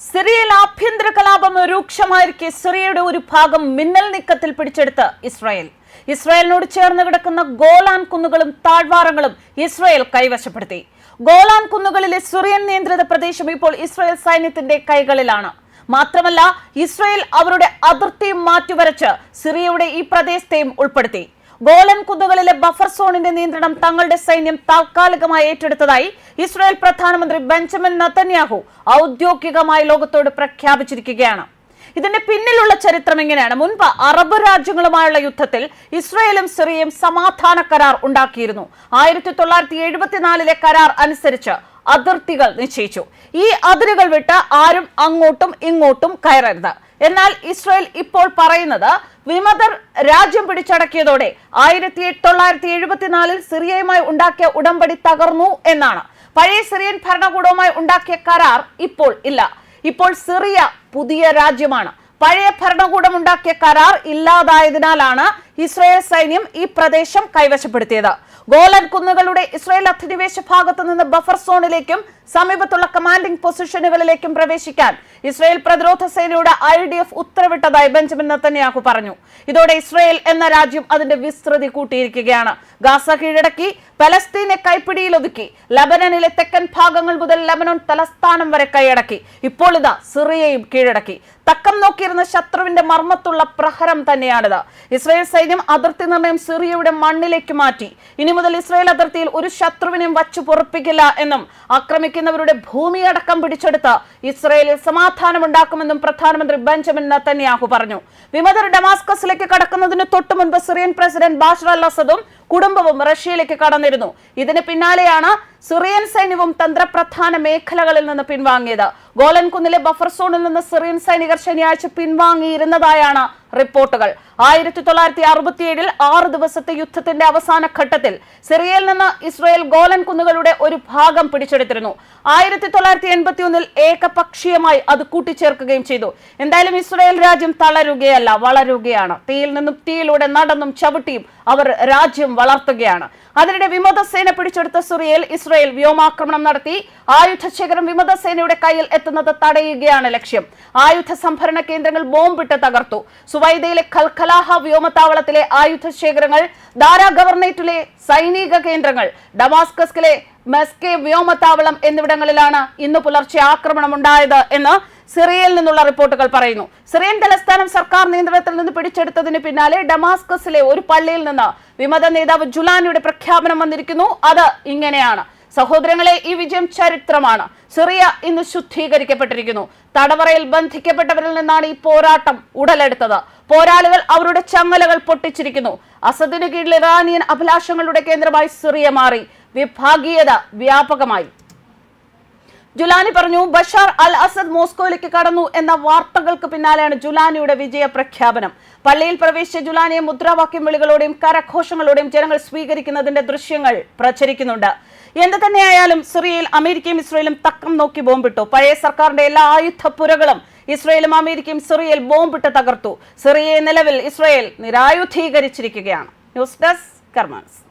സിറിയയിൽ ആഭ്യന്തര കലാപം രൂക്ഷമായിരിക്കെ സിറിയയുടെ ഒരു ഭാഗം മിന്നൽ നീക്കത്തിൽ പിടിച്ചെടുത്ത് ഇസ്രായേൽ. ഇസ്രായേലിനോട് ചേർന്ന് കിടക്കുന്ന ഗോലാൻ കുന്നുകളും താഴ്വാരങ്ങളും ഇസ്രായേൽ കൈവശപ്പെടുത്തി. ഗോലാൻ കുന്നുകളിലെ സിറിയൻ നിയന്ത്രിത പ്രദേശം ഇപ്പോൾ ഇസ്രായേൽ സൈന്യത്തിന്റെ കൈകളിലാണ്. മാത്രമല്ല ഇസ്രായേൽ അവരുടെ അതിർത്തിയും മാറ്റിവരച്ച് സിറിയയുടെ ഈ പ്രദേശത്തെയും ഉൾപ്പെടുത്തി. ഗോലൻ കുന്നുകളിലെ ബഫർ സോണിന്റെ നിയന്ത്രണം തങ്ങളുടെ സൈന്യം താൽക്കാലികമായി ഏറ്റെടുത്തതായി ഇസ്രായേൽ പ്രധാനമന്ത്രി ബെഞ്ചമിൻ നത്തന്യാഹു ഔദ്യോഗികമായി ലോകത്തോട് പ്രഖ്യാപിച്ചിരിക്കുകയാണ്. ഇതിന്റെ പിന്നിലുള്ള ചരിത്രം എങ്ങനെയാണ്? മുൻപ് അറബ് രാജ്യങ്ങളുമായുള്ള യുദ്ധത്തിൽ ഇസ്രയേലും സിറിയയും സമാധാന കരാർ ഉണ്ടാക്കിയിരുന്നു. ആയിരത്തി തൊള്ളായിരത്തി എഴുപത്തിനാലിലെ കരാർ അനുസരിച്ച് അതിർത്തികൾ നിശ്ചയിച്ചു. ഈ അതിരുകൾ വിട്ട് ആരും അങ്ങോട്ടും ഇങ്ങോട്ടും കയറരുത്. എന്നാൽ ഇസ്രായേൽ ഇപ്പോൾ പറയുന്നത് വിമതർ രാജ്യം പിടിച്ചടക്കിയതോടെ ആയിരത്തി തൊള്ളായിരത്തി എഴുപത്തിനാലിൽ സിറിയയുമായി ഉണ്ടാക്കിയ ഉടമ്പടി തകർന്നു എന്നാണ്. പഴയ സിറിയൻ ഭരണകൂടവുമായി ഉണ്ടാക്കിയ കരാർ ഇപ്പോൾ ഇല്ല. ഇപ്പോൾ സിറിയ പുതിയ രാജ്യമാണ്. പഴയ ഭരണകൂടം ഉണ്ടാക്കിയ കരാർ ഇല്ലാതായതിനാലാണ് ഇസ്രായേൽ സൈന്യം ഈ പ്രദേശം കൈവശപ്പെടുത്തിയത്. ഗോലൻ കുന്നുകളുടെ ഇസ്രായേൽ അധിനിവേശ ഭാഗത്തു നിന്ന് ബഫർ സോണിലേക്കും സമീപത്തുള്ള കമാൻഡിംഗ് പൊസിഷനുകളിലേക്കും പ്രവേശിക്കാൻ ഇസ്രായേൽ പ്രതിരോധ സേനയുടെ ഐ ഡി എഫ് ഉത്തരവിട്ടതായി ബെഞ്ചമിൻ നത്തന്യാഹു പറഞ്ഞു. ഇതോടെ ഇസ്രായേൽ എന്ന രാജ്യം അതിന്റെ വിസ്തൃതി കൂട്ടിയിരിക്കുകയാണ്. ഗാസ കീഴടക്കി പലസ്തീനെ കൈപ്പിടിയിലൊതുക്കി ലബനനിലെ തെക്കൻ ഭാഗങ്ങൾ മുതൽ ലബനൻ തലസ്ഥാനം വരെ കൈയടക്കി. ഇപ്പോൾ ഇതാ സിറിയയും കീഴടക്കി. തക്കം നോക്കിയിരുന്ന ശത്രുവിന്റെ മർമ്മത്തുള്ള പ്രഹരം തന്നെയാണിത്. ഇസ്രായേൽ സൈന്യം അതിർത്തി നിർണയം സിറിയയുടെ മണ്ണിലേക്ക് മാറ്റി. ഇനി മുതൽ ഇസ്രായേൽ അതിർത്തിയിൽ ഒരു ശത്രുവിനെയും വച്ചു പൊറപ്പിക്കില്ല എന്നും ആക്രമിക്കുന്നവരുടെ ഭൂമി അടക്കം പിടിച്ചെടുത്ത് ഇസ്രയേലിൽ സമാധാനമുണ്ടാക്കുമെന്നും പ്രധാനമന്ത്രി ബെഞ്ചമിൻ നത്തന്യാഹു പറഞ്ഞു. വിമതർ ഡമാസ്കസിലേക്ക് കടക്കുന്നതിന് തൊട്ടു മുൻപ് സിറിയൻ പ്രസിഡന്റ് ബാഷർ അൽ അസദും കുടുംബവും റഷ്യയിലേക്ക് കടന്നിരുന്നു. ഇതിന് പിന്നാലെയാണ് സിറിയൻ സൈന്യവും തന്ത്രപ്രധാന മേഖലകളിൽ നിന്ന് പിൻവാങ്ങിയത്. ഗോലൻകുന്നിലെ ബഫർ സോണിൽ നിന്ന് സിറിയൻ സൈനികർ ശനിയാഴ്ച പിൻവാങ്ങിയിരുന്നതായാണ് റിപ്പോർട്ടുകൾ. ആയിരത്തി തൊള്ളായിരത്തി അറുപത്തിയേഴിൽ ആറ് ദിവസത്തെ യുദ്ധത്തിന്റെ അവസാന ഘട്ടത്തിൽ സിറിയയിൽ നിന്ന് ഇസ്രയേൽ ഗോലൻ കുന്നുകളുടെ ഒരു ഭാഗം പിടിച്ചെടുത്തിരുന്നു. ആയിരത്തി തൊള്ളായിരത്തി എൺപത്തി ഒന്നിൽ ഏകപക്ഷീയമായി അത് കൂട്ടിച്ചേർക്കുകയും ചെയ്തു. എന്തായാലും ഇസ്രയേൽ രാജ്യം തളരുകയല്ല വളരുകയാണ്. തീയിൽ നിന്നും തീയിലൂടെ നടന്നും ചവിട്ടിയും അവർ രാജ്യം വളർത്തുകയാണ്. അതിനിടെ വിമതസേന പിടിച്ചെടുത്ത സിറിയയിൽ ഇസ്രായേൽ വ്യോമാക്രമണം നടത്തി ആയുധ ആയുധശേഖരം വിമതസേനയുടെ കയ്യിൽ എത്തുന്നത് തടയുകയാണ് ലക്ഷ്യം. ആയുധ സംഭരണ കേന്ദ്രങ്ങൾ ബോംബിട്ട് തകർത്തു. സുവൈദയിലെ ഖൽഖലാഹ വ്യോമത്താവളത്തിലെ ആയുധശേഖരങ്ങൾ ദാരാ ഗവർണേറ്റിലെ സൈനിക കേന്ദ്രങ്ങൾ ഡമാസ്കസിലെ മെസ്കെ വ്യോമത്താവളം എന്നിവിടങ്ങളിലാണ് ഇന്ന് പുലർച്ചെ ആക്രമണം ഉണ്ടായത് എന്ന് സിറിയയിൽ നിന്നുള്ള റിപ്പോർട്ടുകൾ പറയുന്നു. സിറിയൻ തലസ്ഥാനം സർക്കാർ നിയന്ത്രണത്തിൽ നിന്ന് പിടിച്ചെടുത്തതിന് പിന്നാലെ ഡമാസ്കസിലെ ഒരു പള്ളിയിൽ നിന്ന് വിമത നേതാവ് ജുലാനിയുടെ പ്രഖ്യാപനം വന്നിരിക്കുന്നു. അത് ഇങ്ങനെയാണ്. സഹോദരങ്ങളെ ഈ വിജയം ചരിത്രമാണ്. സിറിയ ഇന്ന് ശുദ്ധീകരിക്കപ്പെട്ടിരിക്കുന്നു. തടവറയിൽ ബന്ധിക്കപ്പെട്ടവരിൽ നിന്നാണ് ഈ പോരാട്ടം ഉടലെടുത്തത്. പോരാളികൾ അവരുടെ ചങ്ങലകൾ പൊട്ടിച്ചിരിക്കുന്നു. അസദിന് കീഴിൽ ഇറാനിയൻ അഭിലാഷങ്ങളുടെ കേന്ദ്രമായി സിറിയ മാറി. വിഭാഗീയത വ്യാപകമായി. ജുലാനി പറഞ്ഞു ബഷാർ അൽ അസദ് മോസ്കോയിലേക്ക് കടന്നു എന്ന വാർത്തകൾക്ക് പിന്നാലെയാണ് ജുലാനിയുടെ വിജയ പ്രഖ്യാപനം. പള്ളിയിൽ പ്രവേശിച്ച ജുലാനിയെ മുദ്രാവാക്യം വിളികളോടെയും കരഘോഷങ്ങളോടെയും ജനങ്ങൾ സ്വീകരിക്കുന്നതിന്റെ ദൃശ്യങ്ങൾ പ്രചരിക്കുന്നുണ്ട്. എന്ത് തന്നെയായാലും സിറിയയിൽ അമേരിക്കയും ഇസ്രയേലും തക്കം നോക്കി ബോംബിട്ടു. പഴയ സർക്കാരിന്റെ എല്ലാ ആയുധപ്പുരകളും ഇസ്രയേലും അമേരിക്കയും സിറിയയിൽ ബോംബിട്ട് തകർത്തു. സിറിയയെ നിലവിൽ ഇസ്രയേൽ നിരായുധീകരിച്ചിരിക്കുകയാണ്. News desk കർമാൻസ്.